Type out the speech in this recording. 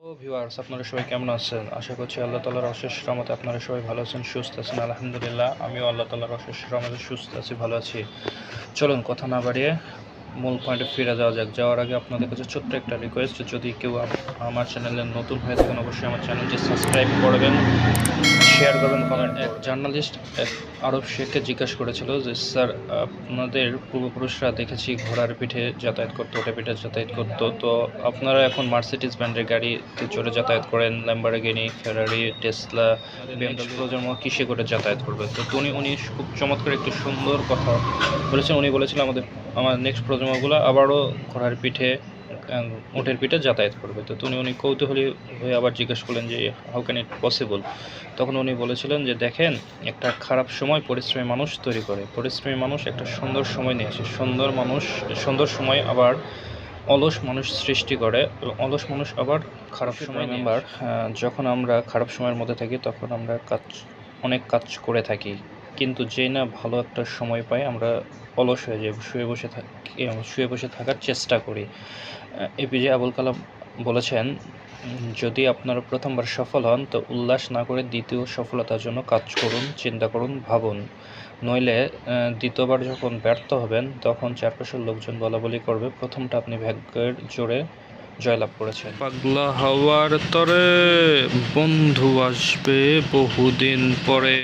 Viewers আপনারা সবাই কেমন আছেন? আশা করছি আল্লাহ তালার অশেষ রহমতে আপনারা সবাই ভালো আছেন, সুস্থ আছেন। আলহামদুলিল্লাহ, আমিও আল্লাহ তালার অশেষ রহমতে সুস্থ আছি, ভালো আছি। চলুন, কথা না বাড়িয়ে মূল পয়েন্টে ফিরে যাওয়া যাক। যাওয়ার আগে আপনাদের কাছে ছোট্ট একটা রিকোয়েস্ট যদি কেউ আমার চ্যানেলে নতুন হয়ে থাকেন, অবশ্যই আমার চ্যানেলটি সাবস্ক্রাইব করবেন শেয়ার করবেন কমেন্ট এক জার্নালিস্ট এক আরব শেখকে জিজ্ঞাসা করেছিল যে, স্যার, আপনাদের পূর্বপুরুষরা দেখেছি ঘোড়ার পিঠে যাতায়াত করতো ওটা পিঠে যাতায়াত করতো। তো আপনারা এখন মার্সিডিজ ব্র্যান্ডের গাড়িতে চড়ে যাতায়াত করেন ল্যাম্বারগিনি ফেরারি টেসলা বিএমডব্লিউ প্রজন্ম কিসে করে যাতায়াত করবে তো উনি উনি খুব চমৎকার, একটি সুন্দর কথা বলেছেন। উনি বলেছিলেন আমাদের আমার নেক্সট প্রজন্মগুলো আবারও ঘোড়ার পিঠে উটের পিঠে যাতায়াত করবে। তো উনি উনি কৌতূহলী হয়ে আবার জিজ্ঞেস করলেন যে হাউ ক্যান ইট পসিবল তখন উনি বলেছিলেন যে দেখেন একটা খারাপ সময় পরিশ্রমী মানুষ তৈরি করে। পরিশ্রমী মানুষ একটা সুন্দর সময় নিয়ে আসে। সুন্দর মানুষ সুন্দর সময় আবার অলস মানুষ সৃষ্টি করে। অলস মানুষ আবার খারাপ সময় মেম্বার যখন আমরা খারাপ সময়ের মধ্যে থাকি তখন আমরা কাজ অনেক কাজ করে থাকি। কিন্তু যেই না ভালো একটা সময় পাই আমরা অলস হয়ে যাই, শুয়ে বসে থাকি শুয়ে বসে থাকার চেষ্টা করি। এপিজে আবুল কালাম বলেছেন, যদি আপনারা প্রথমবার সফল হন, তো উল্লাস না করে দ্বিতীয় সফলতার জন্য কাজ করুন, চিন্তা করুন, ভাবুন। নইলে দ্বিতীয়বার যখন ব্যর্থ হবেন, তখন চারপাশের লোকজন বলা বলি করবে, প্রথমটা আপনি ভাগ্যের জোরে জয়লাভ করেছেন। পাগলা হওয়ার তরে বন্ধু আসবে বহুদিন পরে।